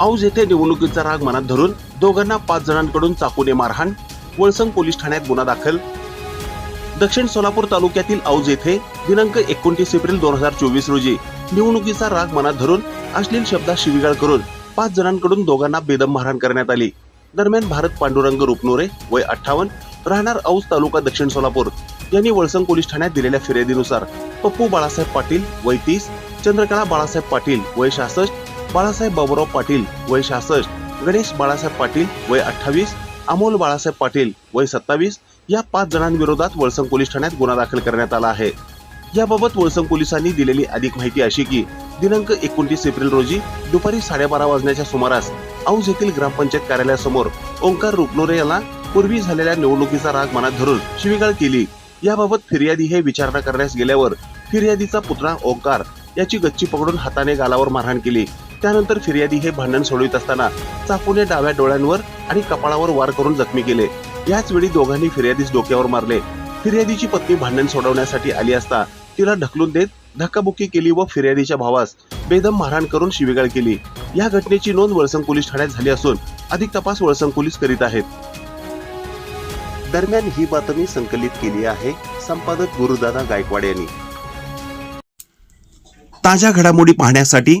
औज येथे निवडणुकीचा राग मनात धरून दोघांना पाच जणांकडून चाकूने मारहाण वळसंग पोलीस ठाण्यात गुन्हा दाखल. दक्षिण सोलापूर तालुक्यातील औज येथे दिनांक एकोणतीस एप्रिल दोन हजार चोवीस रोजी निवडणुकीचा राग मनात धरून अश्लील शब्दात शिवीगाळ करून पाच जणांकडून दोघांना बेदम मारहाण करण्यात आली. दरम्यान भारत पांडुरंग रुपनोरे वय अठ्ठावन्न राहणार औज तालुका दक्षिण सोलापूर. यांनी वळसंग पोलीस ठाण्यात दिलेल्या फिर्यादीनुसार पप्पू बाळासाहेब पाटील वय तीस चंद्रकला बाळासाहेब पाटील वय सहासष्ट बाळासाहेब बाबुराव पाटील वय सहासष्ट गणेश बाळासाहेब पाटील वय अठ्ठावीस अमोल बाळासाहेब पाटील वय सत्तावीस या पाच जणांविरोधात वळसंग पोलीस ठाण्यात गुन्हा दाखल करण्यात आला आहे. याबाबत वळसंग पोलिसांनी दिलेली अधिक माहिती अशी की दिनांक एकोणतीस एप्रिल रोजी दुपारी साडेबारा वाजण्याच्या सुमारास औज येथील ग्रामपंचायत कार्यालयासमोर ओंकार रुपनोरे यांना पूर्वी झालेल्या निवडणुकीचा राग मनात धरून शिवीगाळ केली. याबाबत फिर्यादी हे विचारणा करण्यास गेल्यावर फिर्यादीचा पुतळा ओंकार याची गच्ची पकडून हाताने गालावर मारहाण केली. त्यानंतर फिर्यादी हे भांडण सोडवित असताना चाकूने डाव्या डोळ्यांवर आणि कपाळावर वार करून जखमी केले. याच वेळी दोघांनी फिर्यादीस डोक्यावर मारले. फिर्यादीची पत्नी भांडण सोडवण्यासाठी आली असता तिला ढकलून देत धक्काबुक्की केली व फिर्यादीच्या भावास बेदम मारहाण करून शिवीगाळ केली. या घटनेची नोंद वळसंग पोलीस ठाण्यात झाली असून अधिक तपास वळसंग पोलीस करीत आहेत. दरम्यान ही बातमी संकलित केली आहे संपादक गुरुदादा गायकवाड यांनी. ताज्या घडामोडी पाहण्यासाठी